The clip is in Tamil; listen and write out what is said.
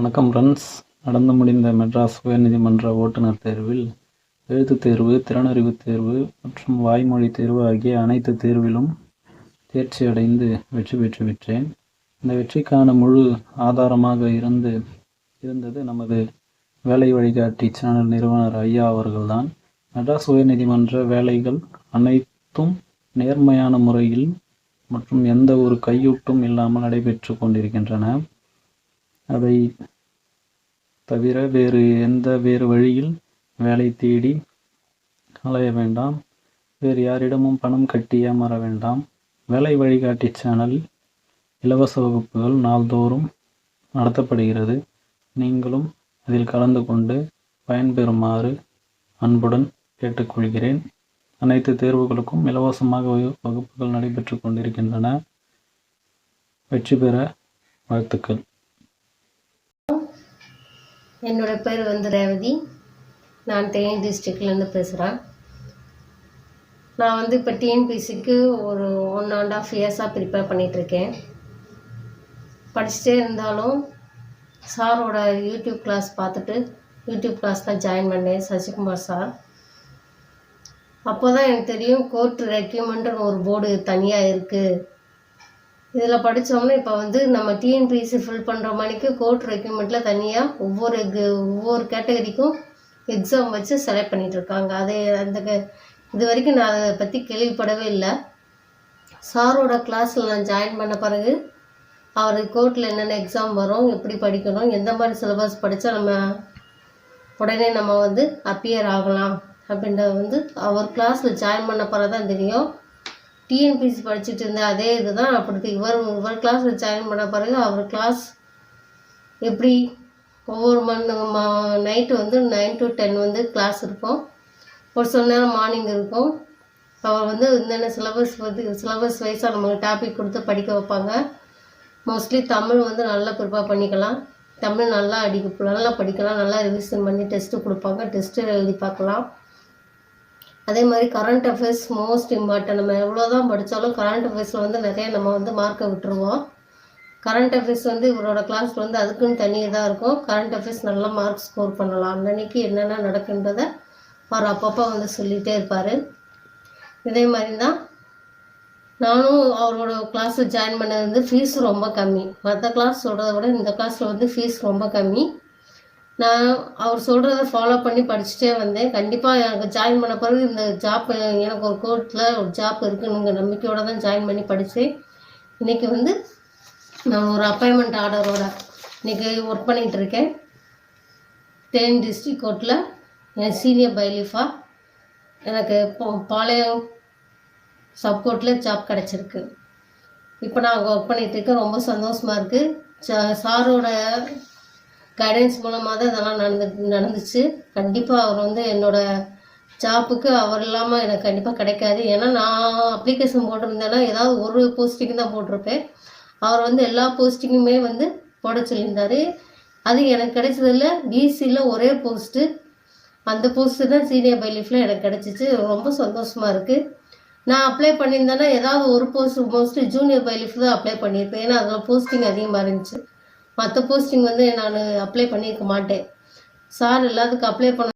வணக்கம் ஃப்ரெண்ட்ஸ் நடந்து முடிந்த மெட்ராஸ் உயர்நீதிமன்ற ஓட்டுநர் தேர்வில் எழுத்துத் தேர்வு திறனறிவு தேர்வு மற்றும் வாய்மொழி தேர்வு ஆகிய அனைத்து தேர்விலும் தேர்ச்சி அடைந்து வெற்றி பெற்று விற்றேன் இந்த வெற்றிக்கான முழு ஆதாரமாக இருந்து இருந்தது நமது வேலை வழிகாட்டி சேனல் நிறுவனர் ஐயா அவர்கள்தான். மெட்ராஸ் உயர்நீதிமன்ற வேலைகள் அனைத்தும் நேர்மையான முறையில் மற்றும் எந்த ஒரு கையூட்டும் இல்லாமல் நடைபெற்று கொண்டிருக்கின்றன. அதை தவிர வேறு எந்த வேறு வழியில் வேலை தேடி அலைய வேண்டாம். வேறு யாரிடமும் பணம் கட்டி ஏமாற வேண்டாம். வேலை வழிகாட்டி சேனல் இலவச வகுப்புகள் நாள்தோறும் நடத்தப்படுகிறது. நீங்களும் அதில் கலந்து கொண்டு பயன்பெறுமாறு அன்புடன் கேட்டுக்கொள்கிறேன். அனைத்து தேர்வுகளுக்கும் இலவசமாக வகு- வகுப்புகள் நடைபெற்று கொண்டிருக்கின்றன. வெற்றி பெற வாழ்த்துக்கள். என்னோடய பேர் வந்து ரேவதி. நான் தேனி டிஸ்ட்ரிக்ட்லேருந்து பேசுகிறேன் நான் வந்து இப்போ டிஎன்பிசிக்கு ஒரு ஒன் அண்ட் ஆஃப் இயர்ஸாக ப்ரிப்பேர் பண்ணிகிட்ருக்கேன் படிச்சுட்டே இருந்தாலும் சாரோட யூடியூப் கிளாஸ் பார்த்துட்டு யூடியூப் கிளாஸ் தான் ஜாயின் பண்ணேன் சசிகுமார் சார். அப்போ தான் எனக்கு தெரியும் கோர்ட் ரெக்யூமெண்ட்டுன்னு ஒரு போர்டு தனியாக இருக்குது இதில் படித்தோம்னா இப்போ வந்து நம்ம டிஎன்பிஎஸ்சி ஃபில் பண்ணுற மணிக்கு கோர்ட் ரெக்யூமெண்ட்டில் தனியாக ஒவ்வொரு ஒவ்வொரு கேட்டகரிக்கும் எக்ஸாம் வச்சு செலக்ட் பண்ணிகிட்ருக்காங்க இருக்காங்க. அது அந்த க- இது வரைக்கும் நான் அதை பற்றி கேள்விப்படவே இல்லை. சாரோட கிளாஸில் நான் ஜாயின் பண்ண பிறகு அவர் கோர்ட்டில் என்னென்ன எக்ஸாம் வரும் எப்படி படிக்கணும் எந்த மாதிரி சிலபஸ் படித்தா நம்ம உடனே நம்ம வந்து அப்பியர் ஆகலாம் அப்படின்றது வந்து அவர் கிளாஸில் ஜாயின் பண்ண பிறகு தான் தெரியும். டிஎன்பிசி படிச்சுட்டு இருந்த அதே இதுதான். அப்படி இவர் இவர் கிளாஸில் ஜாயின் பண்ண பிறகு அவர் கிளாஸ் எப்படி? ஒவ்வொரு மண் நைட்டு வந்து நைன் டு டென் வந்து கிளாஸ் இருக்கும். ஒரு சில நேரம் மார்னிங் இருக்கும். அவர் வந்து என்னென்ன சிலபஸ் வந்து சிலபஸ் வைஸாக நம்மளுக்கு டாபிக் கொடுத்து படிக்க வைப்பாங்க. மோஸ்ட்லி தமிழ் வந்து நல்லா ப்ரிப்பேர் பண்ணிக்கலாம். தமிழ் நல்லா அடிக்க நல்லா படிக்கலாம். நல்லா ரிவிஷன் பண்ணி டெஸ்ட்டு கொடுப்பாங்க. டெஸ்ட்டு எழுதி பார்க்கலாம். அதே மாதிரி கரண்ட் அஃபேர்ஸ் மோஸ்ட் இம்பார்ட்டன்ட் நம்ம எவ்வளோ தான் படித்தாலும் கரண்ட் அஃபேர்ஸில் வந்து நிறைய நம்ம வந்து மார்க்கை விட்டுருவோம். கரண்ட் அஃபேர்ஸ் வந்து இவரோட கிளாஸில் வந்து அதுக்குன்னு தனியாக இதாக இருக்கும். கரண்ட் அஃபேர்ஸ் நல்லா மார்க் ஸ்கோர் பண்ணலாம். அன்னன்னைக்கு என்னென்ன நடக்குன்றதை அவர் அப்பப்போ வந்து சொல்லிகிட்டே இருப்பார். இதே மாதிரி தான் நானும் அவரோட கிளாஸில் ஜாயின் பண்ணது வந்து ஃபீஸ் ரொம்ப கம்மி. மற்ற கிளாஸோட சொல்கிறத விட இந்த கிளாஸில் வந்து ஃபீஸ் ரொம்ப கம்மி. நான் அவர் சொல்கிறத ஃபாலோ பண்ணி படிச்சுட்டே வந்தேன். கண்டிப்பாக எனக்கு ஜாயின் பண்ண பிறகு இந்த ஜாப் எனக்கு ஒரு கோர்ட்டில் ஒரு ஜாப் இருக்குனுங்க நம்பிக்கையோடு தான் ஜாயின் பண்ணி படித்தேன் இன்றைக்கி வந்து நான் ஒரு அப்பாயின்மெண்ட் ஆர்டரோட இன்றைக்கி ஒர்க் பண்ணிகிட்டு இருக்கேன். தேனி டிஸ்ட்ரிக் கோர்ட்டில் என் சீனியர் பைலிஃபா எனக்கு பாளையம் சப் கோர்ட்டில் ஜாப் கிடச்சிருக்கு. இப்போ நான் அங்கே ஒர்க் பண்ணிட்டு இருக்கேன். ரொம்ப சந்தோஷமாக இருக்குது சாரோட கைடன்ஸ் மூலமாக தான் இதெல்லாம் நடந்து நடந்துச்சு. கண்டிப்பாக அவர் வந்து என்னோட ஜாப்புக்கு அவர் இல்லாமல் எனக்கு கண்டிப்பாக கிடைக்காது. ஏன்னா நான் அப்ளிகேஷன் போட்டிருந்தேன்னா ஏதாவது ஒரு போஸ்டிங் தான் போட்டிருப்பேன். அவர் வந்து எல்லா போஸ்டிங்குமே வந்து போட சொல்லியிருந்தார். அது எனக்கு கிடைச்சதில்ல. பிசியில் ஒரே போஸ்ட்டு அந்த போஸ்ட்டு தான் சீனியர் பைலிஃபில் எனக்கு கிடச்சிச்சு. ரொம்ப சந்தோஷமாக இருக்குது நான் அப்ளை பண்ணியிருந்தேன்னா ஏதாவது ஒரு போஸ்ட் மோஸ்ட்லி ஜூனியர் பைலிஃப் தான் அப்ளை பண்ணியிருப்பேன். ஏன்னா அதில் போஸ்டிங் அதிகமாக இருந்துச்சு. மற்ற போஸ்டிங் வந்து நான் அப்ளை பண்ணியிருக்க மாட்டேன். சார் எல்லாத்துக்கும் அப்ளை பண்ண